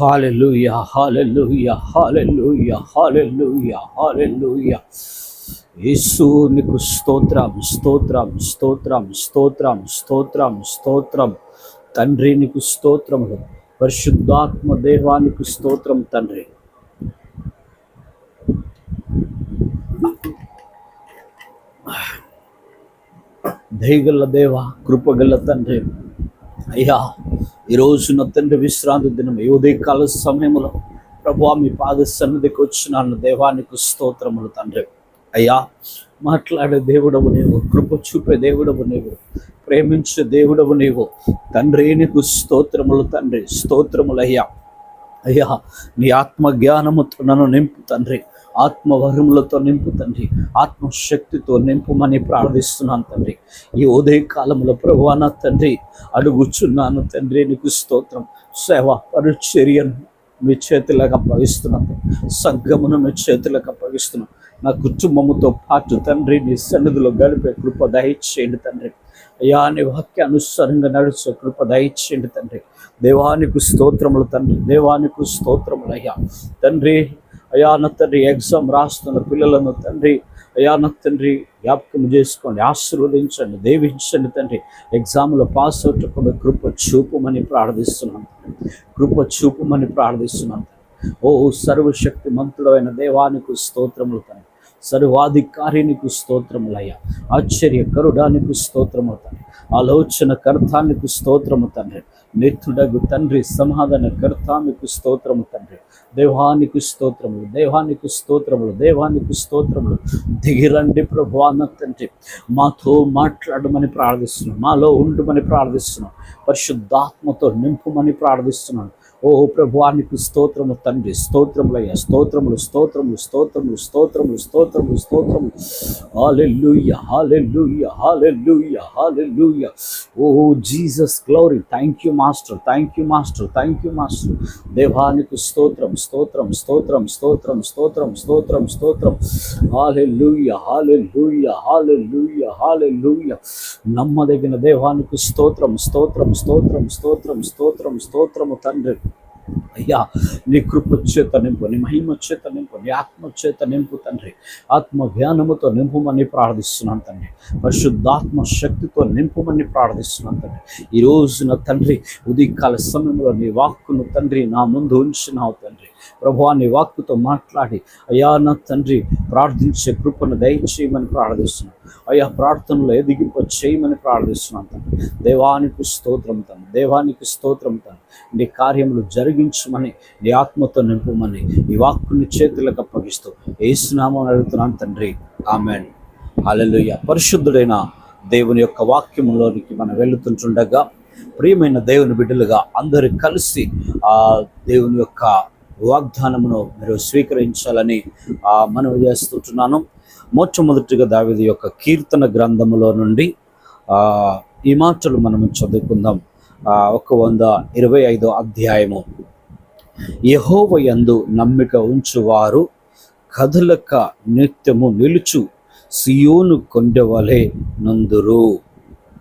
Hallelujah, hallelujah, hallelujah, hallelujah, hallelujah. యేసు నీకు స్తోత్రం స్తోత్రం స్తోత్రం స్తోత్రం స్తోత్రం స్తోత్రం. తండ్రి నీకు స్తోత్రములు పరిశుద్ధాత్మ దేవానికి స్తోత్రం తండ్రి. దైగల దేవ కృపగల తండ్రి. అయ్యా ఈరోజు నా తండ్రి విశ్రాంతి దినం ఈ ఉదయకాల సమయంలో ప్రభు మీ పాద సన్నిధికి వచ్చినాను. దేవానికి స్తోత్రములు తండ్రి. అయ్యా మాట్లాడే దేవుడవు నీవు కృప చూపే దేవుడవు నీవు ప్రేమించే దేవుడవు నీవు. తండ్రి నీకు స్తోత్రములు తండ్రి స్తోత్రములయ్యా అయ్యా. అయ్యా నీ ఆత్మ జ్ఞానముతో నన్ను నింపు తండ్రి. ఆత్మవరములతో నింపు తండ్రి. ఆత్మశక్తితో నింపుమని ప్రార్థిస్తున్నాను తండ్రి. ఈ ఉదయ కాలంలో ప్రభువాన తండ్రి అడుగుచున్నాను తండ్రి నీకు స్తోత్రం. సేవ పరిచర్యను మీ చేతులకు అప్పగిస్తున్నాను సంగమును మీ చేతులకు అప్పగిస్తున్నాను నా కుటుంబముతో పాటు తండ్రి నీ సన్నిధిలో గడిపే కృప దయచేయండి తండ్రి. అయ్యా నీ వాక్యానుసారంగా నడిచే కృప దయచేయండి తండ్రి. దేవానికి స్తోత్రములు తండ్రి. దేవానికి స్తోత్రములు అయ్యా. తండ్రి అయ్యా నా తండ్రి ఎగ్జామ్ రాస్తున్న పిల్లలను తండ్రి అయ్యా నా తండ్రి జ్ఞాపకం చేసుకోండి ఆశీర్వదించండి దేవించండి తండ్రి. ఎగ్జామ్లో పాస్ అవుతున్న కృప చూపుమని ప్రార్థిస్తున్నాను కృప చూపుమని ప్రార్థిస్తున్నాను ఓ సర్వశక్తి మంతుడైన దేవానికి స్తోత్రములు తండ్రి. సర్వాధికారినికి స్తోత్రములయ్యా ఆశ్చర్యకరుడానికి స్తోత్రము తండ్రి. ఆలోచన కర్తానికి స్తోత్రము తండ్రి. నిత్యుడగు తండ్రి సమాధానకర్త మీకు స్తోత్రము తండ్రి. దేవానికి స్తోత్రములు దేవానికి స్తోత్రములు దేవానికి స్తోత్రములు. దిగిరండి ప్రభు అన్న తండ్రి. మాతో మాట్లాడమని ప్రార్థిస్తున్నాం మాలో ఉండుమని ప్రార్థిస్తున్నాం. పరిశుద్ధాత్మతో నింపుమని ప్రార్థిస్తున్నాను ఓహో ప్రభువానికి స్తోత్రము తండ్రి స్తోత్రములయ్యా స్తోత్రములు స్తోత్రములు స్తోత్రములు స్తోత్రములు స్తోత్రములు స్తోత్రములు. హాలెల్లుయ్య హాలెల్లుయ్య హాలెల్లుయ్య హాలెల్లుయ్య ఓహో Jesus glory thank you master thank you master thank you master. దేవానికి స్తోత్రం స్తోత్రం స్తోత్రం స్తోత్రం స్తోత్రం స్తోత్రం స్తోత్రం. హాలెల్లుయ్య హాలెల్లుయ్య హాలెల్లుయ్య హాలెల్లుయ్య నమ్మదగిన దేవానికి స్తోత్రం స్తోత్రం స్తోత్రం స్తోత్రం స్తోత్రం స్తోత్రము తండ్రి. అయ్యా నీ కృపచేత నింపు నీ మహిమ చేత నింపు నీ ఆత్మ చేత నింపు తండ్రి. ఆత్మ జ్ఞానముతో నింపుమని ప్రార్థిస్తున్నాను తండ్రి. పరిశుద్ధాత్మ శక్తితో నింపుమని ప్రార్థిస్తున్నాను తండ్రి. ఈ రోజున తండ్రి ఉదయకాల సమయంలో నీ వాక్కును తండ్రి నా ముందు ఉంచినావు తండ్రి. ప్రభు నీ వాక్కుతో మాట్లాడి అయ్యా నా తండ్రి ప్రార్థించే కృపను దయచేయమని ప్రార్థిస్తున్నాను అయ్యా ప్రార్థనలో ఎదిగింప చేయమని ప్రార్థిస్తున్నాను తండ్రి. దేవానికి స్తోత్రం తను దేవానికి స్తోత్రం తను నీ కార్యములు జరిగించమని నీ ఆత్మతో నింపమని ఈ వాక్కుని చేతులకు అప్పగిస్తూ ఏసునామం అడుగుతున్నాను తండ్రి. ఆమెన్. అలలుయ్య పరిశుద్ధుడైన దేవుని యొక్క వాక్యంలోనికి మనం వెళుతుంటుండగా ప్రియమైన దేవుని బిడ్డలుగా అందరూ కలిసి ఆ దేవుని యొక్క వాగ్దానమును మీరు స్వీకరించాలని మనవి చేస్తుంటున్నాను. మొట్టమొదటిగా దావిది యొక్క కీర్తన గ్రంథములో నుండి ఈ మాటలు మనము చదువుకుందాం. ఒక వంద ఇరవై ఐదో అధ్యాయము. యహోవ యందు నమ్మిక ఉంచువారు కదలక నిత్యము నిలుచు సియోను కొండవలే నందురు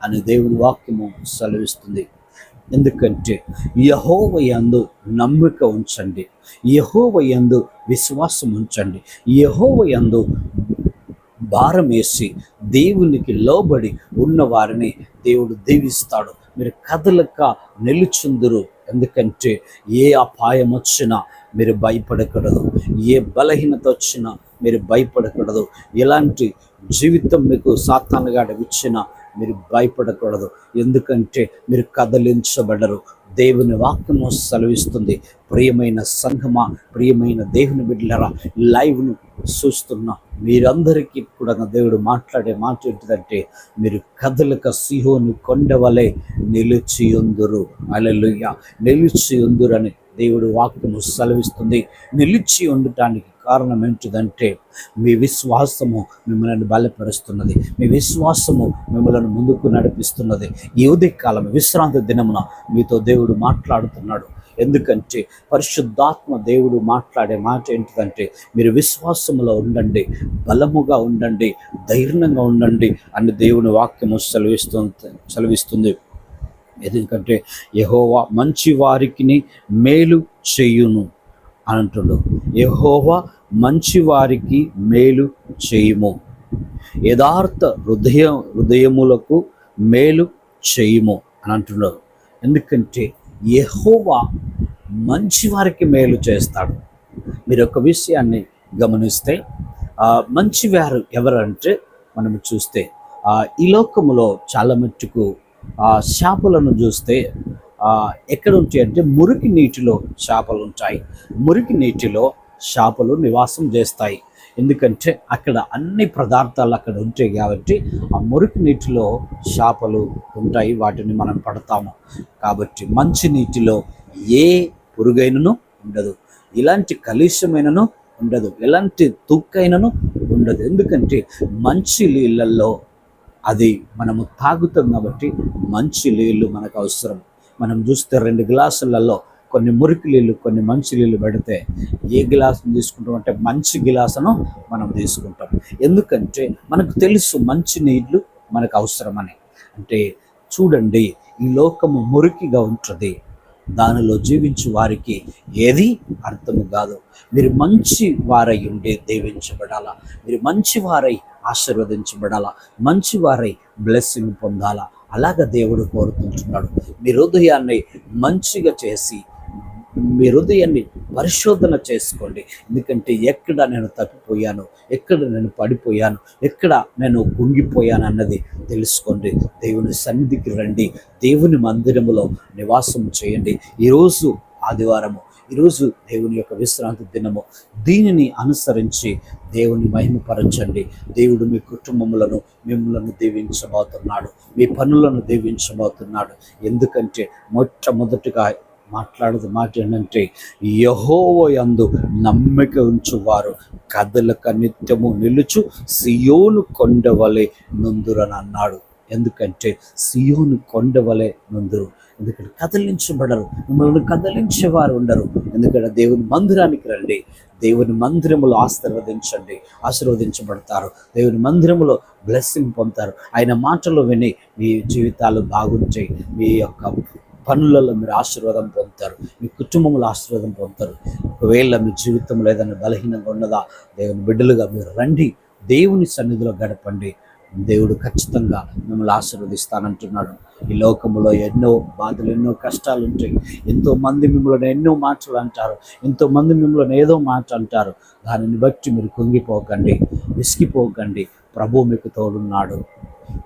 అని దేవుని వాక్యము సెలవిస్తుంది. ఎందుకంటే యహోవ యందు నమ్మిక ఉంచండి. యహోవ యందు విశ్వాసం ఉంచండి. యహోవ యందు భారం వేసి దేవునికి లోబడి ఉన్నవారిని దేవుడు దీవిస్తాడు. మీరు కదలక నిలుచుందురు. ఎందుకంటే ఏ అపాయం వచ్చినా మీరు భయపడకూడదు. ఏ బలహీనత వచ్చినా మీరు భయపడకూడదు. ఎలాంటి జీవితం మీకు సాతానుగాడ ఇచ్చినా మీరు భయపడకూడదు. ఎందుకంటే మీరు కదలించబడరు. దేవుని వాక్యము సెలవిస్తుంది. ప్రియమైన సంఘమా ప్రియమైన దేవుని బిడ్డలరా లైవ్ను చూస్తున్న మీరందరికీ కూడా దేవుడు మాట్లాడే మాట ఏంటిదంటే మీరు కదలక సిహోని కొండవలే నిలిచి ఉందురు. అలెలుయ్య నిలిచి ఉందురని దేవుడు వాక్యము సెలవిస్తుంది. నిలిచి ఉండటానికి కారణం ఏంటిదంటే మీ విశ్వాసము మిమ్మల్ని బలపరుస్తున్నది. మీ విశ్వాసము మిమ్మల్ని ముందుకు నడిపిస్తున్నది. ఈ ఉదయకాలం విశ్రాంతి దినమున మీతో దేవుడు మాట్లాడుతున్నాడు. ఎందుకంటే పరిశుద్ధాత్మ దేవుడు మాట్లాడే మాట ఏంటిదంటే మీరు విశ్వాసములో ఉండండి బలముగా ఉండండి ధైర్యంగా ఉండండి అని దేవుని వాక్యము సెలవిస్తుంది సెలవిస్తుంది. ఎందుకంటే యహోవా మంచి వారికి మేలు చేయును అని అంటుడు. యహోవా మంచి వారికి మేలు చేయుము. యథార్థ హృదయ హృదయములకు మేలు చేయుము అని అంటున్నారు ఎందుకంటే ఎహోవా మంచి వారికి మేలు చేస్తాడు. మీరు ఒక విషయాన్ని గమనిస్తే మంచివారు ఎవరంటే మనం చూస్తే ఈ లోకములో చాలా మట్టుకు చేపలను చూస్తే ఎక్కడ ఉంటాయి అంటే మురికి నీటిలో చేపలు ఉంటాయి మురికి నీటిలో చేపలు నివాసం చేస్తాయి. ఎందుకంటే అక్కడ అన్ని పదార్థాలు అక్కడ ఉంటాయి కాబట్టి ఆ మురికి నీటిలో చేపలు ఉంటాయి వాటిని మనం పడతాము. కాబట్టి మంచి నీటిలో ఏ పురుగైనను ఉండదు. ఇలాంటి కలుష్యమైనను ఉండదు. ఎలాంటి తుక్కైనను ఉండదు. ఎందుకంటే మంచి నీళ్ళల్లో అది మనము తాగుతాం కాబట్టి మంచి నీళ్ళు మనకు అవసరం. మనం చూస్తే రెండు గ్లాసులలో కొన్ని మురికి నీళ్ళు కొన్ని మంచి నీళ్ళు పెడితే ఏ గిలాసును తీసుకుంటాం అంటే మంచి గిలాసును మనం తీసుకుంటాం. ఎందుకంటే మనకు తెలుసు మంచి నీళ్ళు మనకు అవసరమని. అంటే చూడండి ఈ లోకము మురికిగా ఉంటుంది. దానిలో జీవించు వారికి ఏది అర్థము కాదు. మీరు మంచి వారై ఉండే దీవించబడాలా? మీరు మంచి వారై ఆశీర్వదించబడాలా? మంచి వారై బ్లెస్సింగ్ పొందాలా? అలాగ దేవుడు కోరుకుంటున్నాడు. మీ హృదయాన్ని మంచిగా చేసి మీ హృదయాన్ని పరిశోధన చేసుకోండి. ఎందుకంటే ఎక్కడ నేను తప్పిపోయాను ఎక్కడ నేను పడిపోయాను ఎక్కడ నేను కుంగిపోయాను అన్నది తెలుసుకోండి. దేవుని సన్నిధికి రండి. దేవుని మందిరములో నివాసం చేయండి. ఈరోజు ఆదివారము. ఈరోజు దేవుని యొక్క విశ్రాంతి దినము. దీనిని అనుసరించి దేవుని మహిమపరచండి. దేవుడు మీ కుటుంబములను మిమ్మలను దీవించబోతున్నాడు. మీ పనులను దీవించబోతున్నాడు. ఎందుకంటే మొట్టమొదటిగా మాట్లాడదు మాట ఏంటంటే యహోవ యందు నమ్మిక ఉంచువారు. కదలక నిత్యము నిలుచు సియోను కొండవలే నుందురని అన్నాడు. ఎందుకంటే సియోను కొండవలే నుందురు. ఎందుకంటే కదిలించబడరు. మిమ్మల్ని కదిలించేవారు ఉండరు. ఎందుకంటే దేవుని మందిరానికి రండి. దేవుని మందిరములో ఆశీర్వదించండి. ఆశీర్వదించబడతారు. దేవుని మందిరములో బ్లెస్సింగ్ పొందుతారు. ఆయన మాటలు విని మీ జీవితాలు బాగుంటాయి. మీ యొక్క పనులలో మీరు ఆశీర్వాదం పొందుతారు. మీ కుటుంబంలో ఆశీర్వాదం పొందుతారు. ఒకవేళ మీ జీవితంలో ఏదైనా బలహీనంగా ఉన్నదా దేవుని బిడ్డలుగా మీరు రండి. దేవుని సన్నిధిలో గడపండి. దేవుడు ఖచ్చితంగా మిమ్మల్ని ఆశీర్వదిస్తానంటున్నాడు. ఈ లోకములో ఎన్నో బాధలు ఎన్నో కష్టాలు ఉంటాయి. ఎంతో మంది మిమ్మల్ని ఎన్నో మాటలు అంటారు. ఎంతో మంది మిమ్మల్ని ఏదో మాట అంటారు. దానిని బట్టి మీరు కుంగిపోకండి విసిగిపోకండి. ప్రభు మీకు తోడున్నాడు.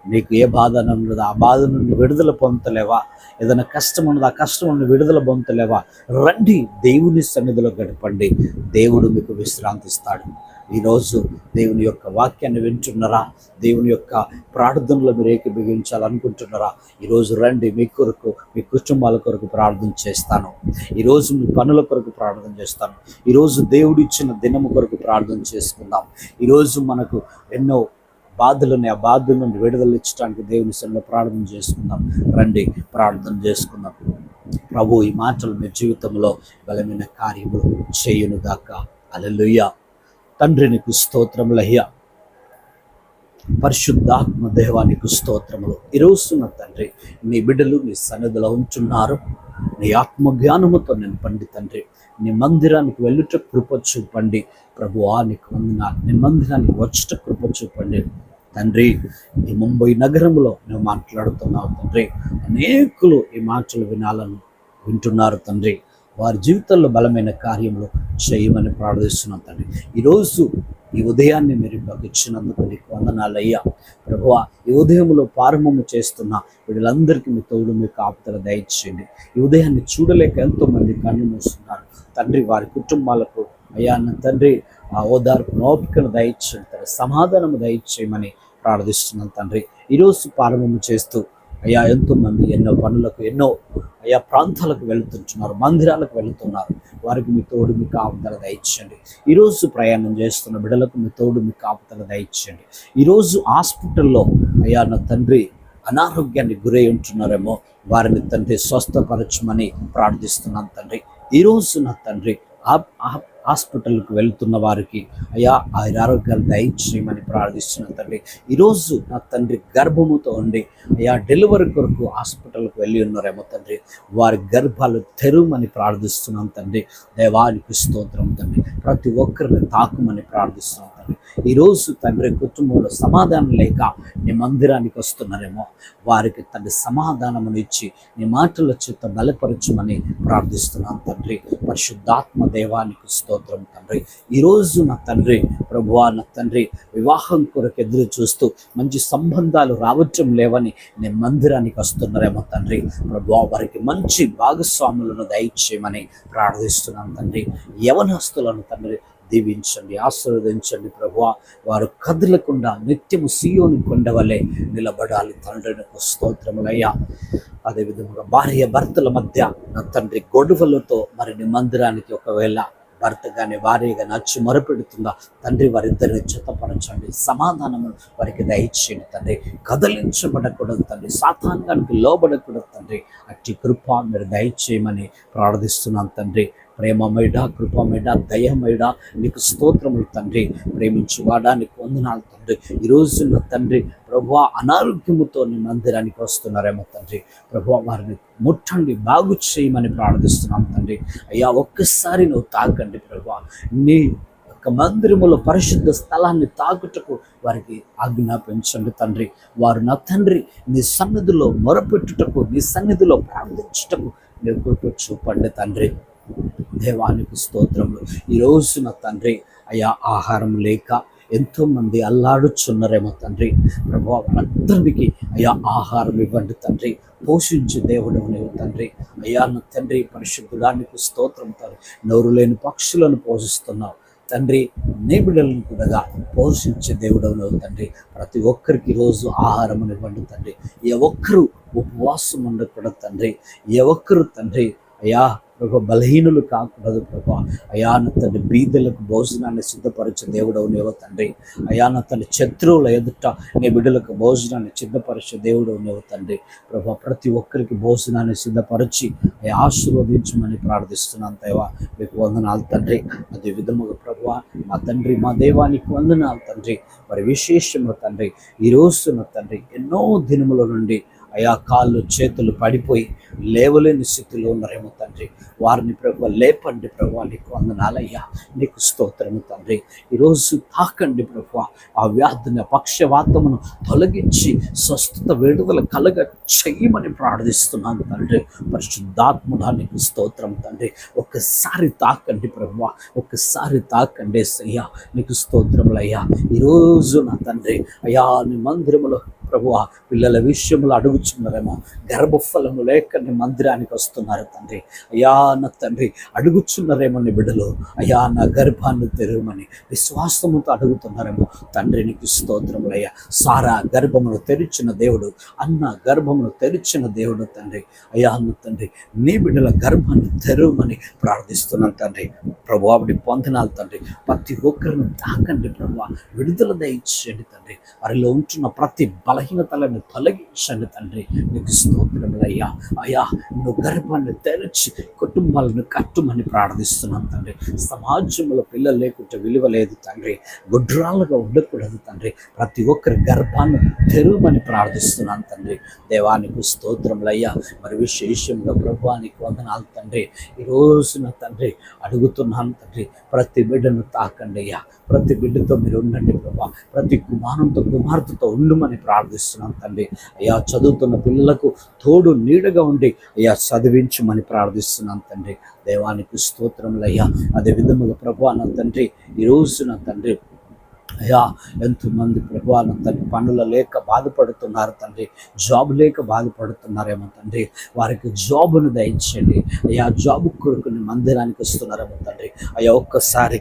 నీకు ఏ బాధ ఉన్నదో? ఆ బాధ నుండి విడుదల పొందలేవా? ఏదైనా కష్టం ఉన్నదో ఆ కష్టం నుండి విడుదల పొందలేవా? రండి దేవుని సన్నిధిలో గడపండి. దేవుడు మీకు విశ్రాంతిస్తాడు. ఈరోజు దేవుని యొక్క వాక్యాన్ని వింటున్నారా? దేవుని యొక్క ప్రార్థనలో మీరు ఏకీభవించాలనుకుంటున్నారా? ఈరోజు రండి మీ కొరకు మీ కుటుంబాల కొరకు ప్రార్థన చేస్తాను. ఈరోజు మీ పనుల కొరకు ప్రార్థన చేస్తాను. ఈరోజు దేవుడు ఇచ్చిన దినము కొరకు ప్రార్థన చేసుకుందాం. ఈరోజు మనకు ఎన్నో బాధలు ఉన్నాయి ఆ బాధల నుండి విడుదల ఇచ్చడానికి దేవుని సన్నిలో ప్రార్థన చేసుకుందాం. రండి ప్రార్థన చేసుకుందాం. ప్రభు ఈ మాటలు మీ జీవితంలో బలమైన కార్యములు చేయును గాక. అలలుయ్య తండ్రినికి స్తోత్రములయ్య పరిశుద్ధాత్మ దేవానికి స్తోత్రములు. ఈరోజున తండ్రి నీ బిడ్డలు నీ సన్నిధిలో ఉంచున్నారు. నీ ఆత్మజ్ఞానముతో నేను పండి తండ్రి. నీ మందిరానికి వెళ్ళుట కృప చూపండి. ప్రభువా నీకు వందనాలు. నీ మందిరానికి వచ్చుట కృప చూపండి. తండ్రి ఈ ముంబై నగరంలో నువ్వు మాట్లాడుతున్నావు తండ్రి. అనేకులు ఈ మాటలు వినాలని వింటున్నారు తండ్రి. వారి జీవితంలో బలమైన కార్యములు చేయమని ప్రార్థిస్తున్నాం తండ్రి. ఈరోజు ఈ ఉదయాన్ని మీరు మాకు ఇచ్చినందుకు నీకు వందనాలయ్యా ప్రభువా ఈ ఉదయంలో ప్రారంభము చేస్తున్న వీళ్ళందరికీ మీ తోడు మీ కాపుతల దయచేయండి. ఈ ఉదయాన్ని చూడలేక ఎంతో మంది కళ్ళు మూస్తున్నారు. తండ్రి వారి కుటుంబాలకు అయ్యా నా తండ్రి ఆ ఓదార్పు నోపికను దయచేయండి తండ్రి సమాధానము దయచేయమని ప్రార్థిస్తున్నాను తండ్రి. ఈరోజు ప్రారంభము చేస్తూ అయ్యా ఎంతో మంది ఎన్నో పనులకు ఎన్నో అయ్యా ప్రాంతాలకు వెళుతుంటున్నారు మందిరాలకు వెళుతున్నారు. వారికి మీ తోడు మీ కాపుదల దయచేయండి. ఈరోజు ప్రయాణం చేస్తున్న బిడ్డలకు మీ తోడు మీ కాపుదల దయచేయండి. ఈరోజు హాస్పిటల్లో అయ్యా నా తండ్రి అనారోగ్యానికి గురై ఉంటున్నారేమో వారిని తండ్రి స్వస్థపరచమని ప్రార్థిస్తున్నాను తండ్రి. ఈరోజు నా తండ్రి ఆ హాస్పిటల్కి వెళ్తున్న వారికి అయ్యా ఆయన ఆరోగ్యాలు దయచేయమని ప్రార్థిస్తున్న తండ్రి. ఈరోజు నా తండ్రి గర్భముతో ఉండి అయ్యా డెలివరీ కొరకు హాస్పిటల్కి వెళ్ళి ఉన్నారేమో తండ్రి. వారి గర్భాలు తెరుమని ప్రార్థిస్తున్నాం తండ్రి. దైవానికి స్తోత్రం తండ్రి. ప్రతి ఒక్కరిని తాకుమని ప్రార్థిస్తున్నాం. ఈరోజు తండ్రి కుటుంబంలో సమాధానం లేక నీ మందిరానికి వస్తున్నారేమో. వారికి తండ్రి సమాధానమును ఇచ్చి నీ మాటల చేత బలపరచమని ప్రార్థిస్తున్నాను తండ్రి. పరిశుద్ధాత్మ దేవానికి స్తోత్రం తండ్రి. ఈరోజు నా తండ్రి ప్రభువా నా తండ్రి వివాహం కొరకు ఎదురు చూస్తూ మంచి సంబంధాలు రావటం లేవని నేను మందిరానికి వస్తున్నారేమో తండ్రి. ప్రభువా వారికి మంచి భాగస్వాములను దయచేయమని ప్రార్థిస్తున్నాను తండ్రి. యవనస్తులను తండ్రి దీవించండి ఆశీర్వదించండి ప్రభువా. వారు కదలకుండా నిత్యము సీయోని కొండవలే నిలబడాలి. తండ్రినకు స్తోత్రములయ్యా అదేవిధంగా భార్య భర్తల మధ్య నా తండ్రి గొడవలతో మరి మందిరానికి ఒకవేళ భర్త కానీ భార్య కానీ వచ్చి మొరపెడుతుందా? తండ్రి వారిద్దరిని చిత్తపరచండి. సమాధానము వారికి దయచేయండి తండ్రి. కదలించబడకూడదు తండ్రి. సాతాంగానికి లోబడకూడదు తండ్రి. అట్టి కృప మీరు దయచేయమని ప్రార్థిస్తున్నాను తండ్రి. ప్రేమమైడా కృపమైడా దయమైడా నీకు స్తోత్రములు తండ్రి. ప్రేమించువాడా నీకు వందనాలు తండ్రి. ఈరోజు నా తండ్రి ప్రభు అనారోగ్యముతో నీ మందిరానికి వస్తున్నారేమో తండ్రి. ప్రభు వారిని ముట్టండి బాగు చేయమని ప్రార్థిస్తున్నాం తండ్రి. అయ్యా ఒక్కసారి నువ్వు తాకండి ప్రభు నీ యొక్క మందిరములో పరిశుద్ధ స్థలాన్ని తాకుటకు వారికి ఆజ్ఞాపించండి తండ్రి. వారు నా తండ్రి నీ సన్నిధిలో మొరపెట్టుటకు నీ సన్నిధిలో ప్రార్థించుటకు నీ చూపండి తండ్రి. దేవానికి స్తోత్రములు. ఈరోజు నా తండ్రి అయ్యా ఆహారం లేక ఎంతోమంది అల్లాడుచున్నారేమో తండ్రి. ప్రభు వాళ్ళందరికీ అయ్యా ఆహారం ఇవ్వండి తండ్రి. పోషించు దేవుడు నీవు తండ్రి. అయ్యా నా తండ్రి పరిశుద్ధుడానికి స్తోత్రం తండ్రి. నోరు లేని పక్షులను పోషిస్తున్నావు. తండ్రి నీ బిడ్డలను కూడా పోషించే దేవుడవులో తండ్రి. ప్రతి ఒక్కరికి రోజు ఆహారం ఇవ్వండి తండ్రి. ఏ ఒక్కరు ఉపవాసం ఉండకూడదు తండ్రి. ఏ ఒక్కరు తండ్రి అయ్యా ప్రభు బలహీనులు కాకూడదు ప్రభు. అయాన తండ్రి బీదలకు భోజనాన్ని సిద్ధపరిచే దేవుడవు నీవ తండ్రి. అయాన తండ్రి శత్రువుల ఎదుట నీ బిడ్డలకు భోజనాన్ని సిద్ధపరిచే దేవుడవు నీవ తండ్రి. ప్రభు ప్రతి ఒక్కరికి భోజనాన్ని సిద్ధపరిచి ఆశీర్వదించమని ప్రార్థిస్తున్నాను దేవా. మీకు వందనాలు తండ్రి. అదే విధముగా ప్రభు మా తండ్రి మా దేవానికి వందనాలు తండ్రి. మరి విశేషము తండ్రి ఈ రోజున తండ్రి ఎన్నో దినముల నుండి అయా కాళ్ళు చేతులు పడిపోయి లేవలేని స్థితిలో ఉన్నారేమో తండ్రి. వారిని ప్రభు లేపండి ప్రభు నీకు వందనాలయ్యా నీకు స్తోత్రము తండ్రి. ఈరోజు తాకండి ప్రభు ఆ వ్యాధిని పక్షవాతమును తొలగించి స్వస్థత విడుదల కలగ చెయ్యమని ప్రార్థిస్తున్నాను తండ్రి. పరిశుద్ధాత్ముడా నీకు స్తోత్రం తండ్రి. ఒక్కసారి తాకండి ప్రభు ఒక్కసారి తాకండి అయ్యా నీకు స్తోత్రములయ్యా ఈరోజు నా తండ్రి అయ్యా నీ మందిరములో ప్రభు పిల్లల విషయంలో అడుగుచున్నారేమో. గర్భఫలము లేక నీ మందిరానికి వస్తున్నారు తండ్రి. అయ్యా నా తండ్రి అడుగుచున్నారేమో నీ బిడ్డలు. అయ్యా నా గర్భాన్ని తెరవమని విశ్వాసముతో అడుగుతున్నారేమో. తండ్రి నీకు స్తోత్రములయ్యా సారా గర్భమును తెరిచిన దేవుడు అన్న గర్భమును తెరిచిన దేవుడు తండ్రి. అయ్యా అన్న తండ్రి నీ బిడ్డల గర్భాన్ని తెరవమని ప్రార్థిస్తున్నాను తండ్రి. ప్రభు ఆవిడ పొందనాలు తండ్రి. ప్రతి ఒక్కరిని తాకండి ప్రభు. విడుదల దయచేయండి తండ్రి. వారిలో ఉంటున్న ప్రతి బల బలహీనతలను తొలగించండి తండ్రి. నీకు స్తోత్రములయ్యా అయ్యా. నువ్వు గర్భాన్ని తెరచి కుటుంబాలను కట్టుమని ప్రార్థిస్తున్నాను తండ్రి. సమాజంలో పిల్లలు లేకుంటే విలువ లేదు తండ్రి. గుడ్రాలుగా ఉండకూడదు తండ్రి. ప్రతి ఒక్కరి గర్భాన్ని తెరువమని ప్రార్థిస్తున్నాను తండ్రి. దేవానికి స్తోత్రములయ్యా మరి విశేషంగా ప్రభువానికి వందనాలు తండ్రి. ఈరోజున రోజున తండ్రి అడుగుతున్నాను తండ్రి ప్రతి బిడ్డను తాకండి అయ్యా. ప్రతి బిడ్డతో మీరు ఉండండి ప్రభా. ప్రతి కుమారంతో కుమార్తెతో ఉండుమని ప్రార్థిస్తున్నాను తండ్రి. అయ్యా చదువుతున్న పిల్లలకు తోడు నీడగా ఉండి అయ్యా చదివించమని ప్రార్థిస్తున్నాను తండ్రి. దేవానికి స్తోత్రములయ్యా అదే విధముగా ప్రభా నా తండ్రి ఈ నా తండ్రి అయ్యా ఎంతమంది ప్రభా తండ్రి పనుల లేక బాధపడుతున్నారు తండ్రి. జాబ్ లేక బాధపడుతున్నారేమో తండ్రి. వారికి జాబును దయించండి అయ్యా జాబ్ కొడుకుని మందిరానికి వస్తున్నారేమో తండ్రి. అయ్యా ఒక్కసారి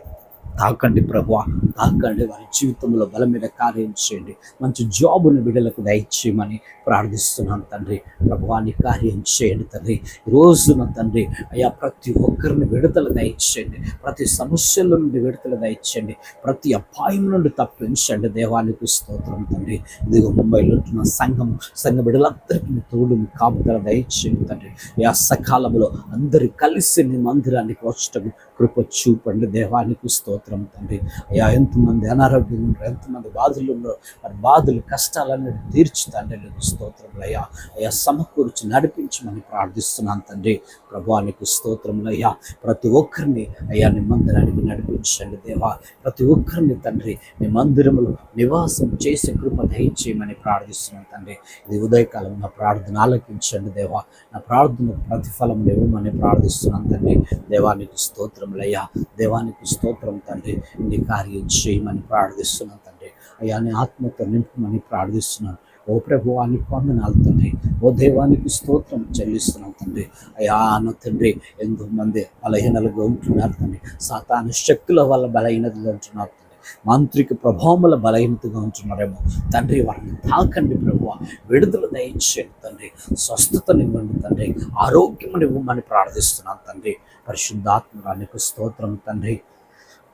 తాకండి ప్రభు తాకండి. వారి జీవితంలో బలమైన కార్యం చేయండి. మంచి జాబుని బిడ్డలకు దయచేయమని ప్రార్థిస్తున్నాను తండ్రి. ప్రభువాన్ని కార్యం చేయండి తండ్రి. రోజున తండ్రి అయ్యా ప్రతి ఒక్కరిని విడుదల దయచేయండి. ప్రతి సమస్యల నుండి విడుదల దయచేయండి. ప్రతి అపాయం నుండి తప్పించండి. దేవానికి స్తోత్రం తండ్రి. ఇదిగో ముంబైలో ఉంటున్న సంఘం సంఘ బిడ్డలందరికీ తోడు కాపుదల దయచేయండి తండ్రి. యా సకాలంలో అందరు కలిసి మీ మందిరానికి వచ్చటం కృప చూపండి. దేవానికి స్తోత్రం తండ్రి. అయ్యా ఎంతమంది అనారోగ్యం ఉన్నారు ఎంతమంది బాధలు ఉన్నారు. మరి బాధలు కష్టాలన్నీ తీర్చుతండి నీకు స్తోత్రములు అయ్యా. అయ్యా సమకూర్చి నడిపించమని ప్రార్థిస్తున్నాను తండ్రి. ప్రభానికి స్తోత్రములు అయ్యా. ప్రతి ఒక్కరిని అయ్యా నీ మందిరానికి నడిపించండి దేవా. ప్రతి ఒక్కరిని తండ్రి నీ మందిరములో నివాసం చేసే కృప దయచేయమని ప్రార్థిస్తున్నాను తండ్రి. ఇది ఉదయకాలం నా ప్రార్థన ఆలకించండి దేవా. నా ప్రార్థన ప్రతిఫలం ఇవ్వమని ప్రార్థిస్తున్నాను తండ్రి. దేవానికి స్తోత్రములయ్యా దేవానికి స్తోత్రం తండ్రి నీ కార్యం చేయమని ప్రార్థిస్తున్నాను తండ్రి. అయ్యా నీ ఆత్మతో నింపమని ప్రార్థిస్తున్నాను ఓ ప్రభువానికి వందనాలు తండ్రి. ఓ దేవానికి స్తోత్రం చెల్లిస్తున్నాం తండ్రి. అయ్యా అన్న తండ్రి ఎంతో మంది బలహీనలుగా ఉంటున్నారు తండ్రి. సాతాను శక్తుల వల్ల బలహీనతగా ఉంటున్నారు తండ్రి. మాంత్రిక ప్రభావముల బలహీనతగా ఉంటున్నారేమో. తండ్రి వారిని తాకండి ప్రభు. విడుదల దయచేయండి తండ్రి. స్వస్థతనివ్వండి తండ్రి. ఆరోగ్యం ఇవ్వమని ప్రార్థిస్తున్నాను తండ్రి. పరిశుద్ధాత్మరానికి స్తోత్రం తండ్రి.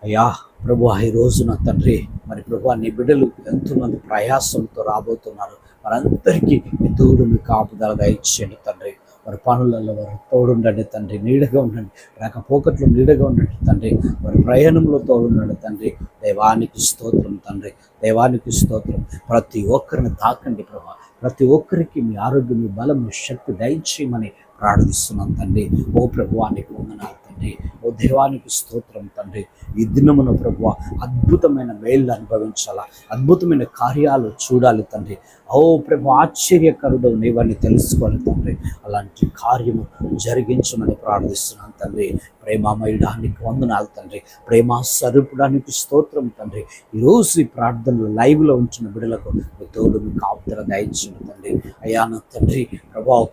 అయ్యా ప్రభు ఈ రోజున తండ్రి మరి ప్రభు నీ బిడ్డలు ఎంతోమంది ప్రయాసంతో రాబోతున్నారు. వారందరికీ మీ తోడు మీ కాపుదల దయచేయండి తండ్రి. వారి పనులలో వారు తోడుండండి తండ్రి నీడగా ఉండండి. రాకపోకట్లు నీడగా ఉండండి తండ్రి. వారి ప్రయాణంలో తోడుండండి తండ్రి. దైవానికి స్తోత్రం తండ్రి. దైవానికి స్తోత్రం. ప్రతి ఒక్కరిని తాకండి ప్రభా. ప్రతి ఒక్కరికి మీ ఆరోగ్యం మీ బలం మీ శక్తి దయచేయమని ప్రార్థిస్తున్నాం తండ్రి. ఓ ప్రభువానికి వందనాలు తండ్రి. ఓ దేవానికి స్తోత్రం తండ్రి. ఈ దినమున ప్రభు అద్భుతమైన మేళ్ళు అనుభవించాలా? అద్భుతమైన కార్యాలు చూడాలి తండ్రి. ఓ ప్రభు ఆశ్చర్యకరుడు నీవని తెలుసుకోవాలి తండ్రి. అలాంటి కార్యము జరిగించమని ప్రార్థిస్తున్నాను తండ్రి. ప్రేమమయడానికి వందనాలు తండ్రి. ప్రేమ స్వరూపడానికి స్తోత్రం తండ్రి. ఈరోజు ఈ ప్రార్థనలు లైవ్లో ఉంచిన బిడలకు తోడు మీకు కాపుదల దయచండి తండ్రి. అయ్యా నా తండ్రి ప్రభావ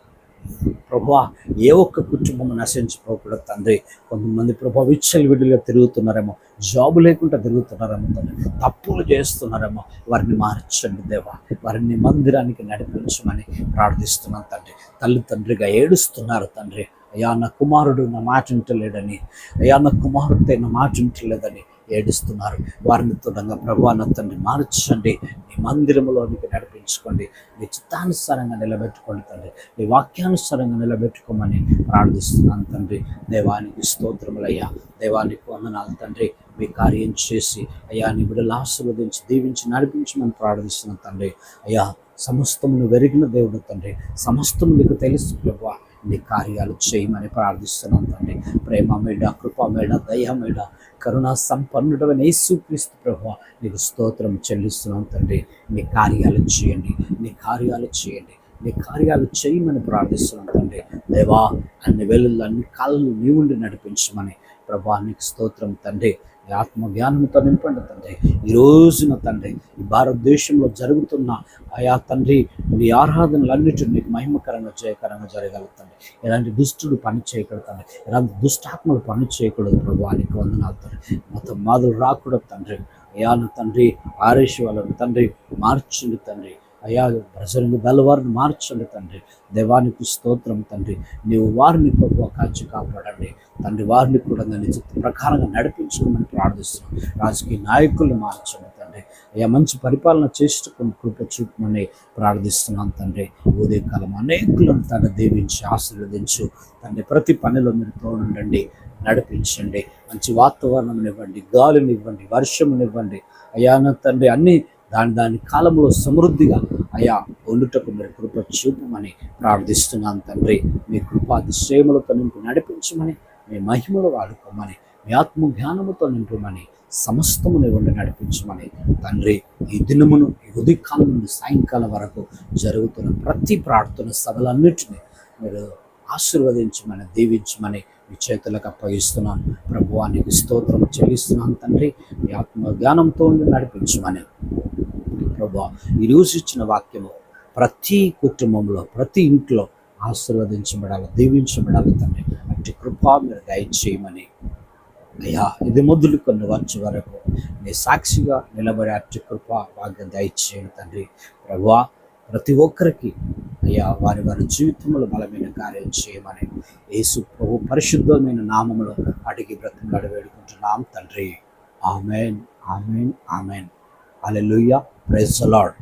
ప్రభా ఏ ఒక్క కుటుంబం నశించిపోకూడదు తండ్రి. కొంతమంది ప్రభా విచ్చలు విడిగా తిరుగుతున్నారేమో జాబు లేకుండా తిరుగుతున్నారేమో తండ్రి. తప్పులు చేస్తున్నారేమో వారిని మార్చండి దేవా. వారిని మందిరానికి నడిపించమని ప్రార్థిస్తున్నాను తండ్రి. తల్లి తండ్రిగా ఏడుస్తున్నారు తండ్రి. అయ్యా నా కుమారుడు నా మాట వింటలేడని. అయ్యా నా కుమారుడితో నా మాట వింటలేదని. ఏడుస్తున్నారు. వారిని తొందరగా ప్రభాన తండ్రి మార్చండి. నీ మందిరంలోనికి నడిపించుకోండి. నీ చిత్తానుసారంగా నిలబెట్టుకోండి తండ్రి. నీ వాక్యానుసారంగా నిలబెట్టుకోమని ప్రార్థిస్తున్నాను తండ్రి. దేవానికి స్తోత్రములయ్యా. దేవానికి వందనాలు తండ్రి. మీ కార్యం చేసి అయ్యా నీ బిడ్డలు ఆశీర్వదించి దీవించి నడిపించమని ప్రార్థిస్తున్నాను తండ్రి. అయ్యా సమస్తమును వెరిగిన దేవుడు తండ్రి. సమస్తము నీకు తెలుసు ప్రభు నీ కార్యాలు చేయమని ప్రార్థిస్తున్నాం తండ్రి. ప్రేమ మేడ కృప మేడ దయ మేడ కరుణా సంపన్నుడమైన యేసుక్రీస్తు ప్రభు నీకు స్తోత్రం చెల్లిస్తున్నాం తండ్రి. నీ కార్యాలు చేయండి నీ కార్యాలు చేయండి నీ కార్యాలు చేయమని ప్రార్థిస్తున్నాం తండ్రి. దేవా అన్ని వేళల్లో అన్ని కాళ్ళు నీవుండి నడిపించమని ప్రభా నీకు స్తోత్రం తండ్రి. ఆత్మ జ్ఞానంతో నింపండి తండ్రి. ఈ రోజున తండ్రి ఈ భారతదేశంలో జరుగుతున్న ఆయా తండ్రి నీ ఆరాధనలన్నిటి నీకు మహిమకరంగా చేయకరంగా జరగలుగుతండి ఎలాంటి దుష్టుడు పని చేయకూడదు ఎలాంటి దుష్టాత్మలు పని చేయకూడదు ప్రభు నీకు వందనాలు తండ్రి. మొత్తం మాదులు రాకూడదు తండ్రి. అయాను తండ్రి ఆరేష్ వాళ్ళని తండ్రి మార్చుండి తండ్రి. అయ్యా ప్రజలను గలవారిని మార్చండి తండ్రి. దేవానికి స్తోత్రం తండ్రి. నీవు వారిని ప్రభు కాచి కాపాడండి. తండ్రి వారిని కూడా నీ చిత్త ప్రకారంగా నడిపించుకోమని ప్రార్థిస్తున్నాం. రాజకీయ నాయకులను మార్చండి తండ్రి. అయ్యా మంచి పరిపాలన చేసుకుని కృప చూపమని ప్రార్థిస్తున్నాం తండ్రి. ఉదయకాలం అనేకులను తన దీవించి ఆశీర్వదించు. తండ్రి ప్రతి పనిలో మీరు తోడుండండి నడిపించండి. మంచి వాతావరణం ఇవ్వండి గాలిని ఇవ్వండి వర్షమునివ్వండి అయ్యాన తండ్రి అన్ని దాని దాని కాలంలో సమృద్ధిగా అయా వండుటకు మీరు కృప చూపమని ప్రార్థిస్తున్నాను తండ్రి. మీ కృపాదిశ్రయములతో నింపు నడిపించమని మీ మహిమలు వాడుకోమని మీ ఆత్మ జ్ఞానముతో నింపమని సమస్తముని ఉండి నడిపించమని తండ్రి. ఈ దినమును ఈ ఉదయకాలం నుండి సాయంకాలం వరకు జరుగుతున్న ప్రతి ప్రార్థన సభలన్నింటినీ మీరు ఆశీర్వదించమని దీవించమని మీ చేతులకు అప్పగిస్తున్నాను ప్రభువానికి స్తోత్రం చెల్లిస్తున్నాను తండ్రి. మీ ఆత్మ జ్ఞానంతో ఉండి నడిపించమని. ప్రభా ఈరోజు ఇచ్చిన వాక్యము ప్రతి కుటుంబంలో ప్రతి ఇంట్లో ఆశీర్వదించబడాలి దీవించబడాలి తండ్రి. అట్టి కృపా మీరు దయచేయమని. అయ్యా ఇది మొదలుకొని వచ్చే వరకు నీ సాక్షిగా నిలబడే అట్టి కృప వాగ్యం దయచేయండి తండ్రి. ప్రభా ప్రతి ఒక్కరికి అయ్యా వారి వారి జీవితంలో బలమైన కార్యం చేయమని. యేసు ప్రభు పరిశుద్ధమైన నామములు అడిగి బ్రతిమలాడి వేడుకుంటున్నాం తండ్రి. Amen amen amen. Alleluia Praise the Lord.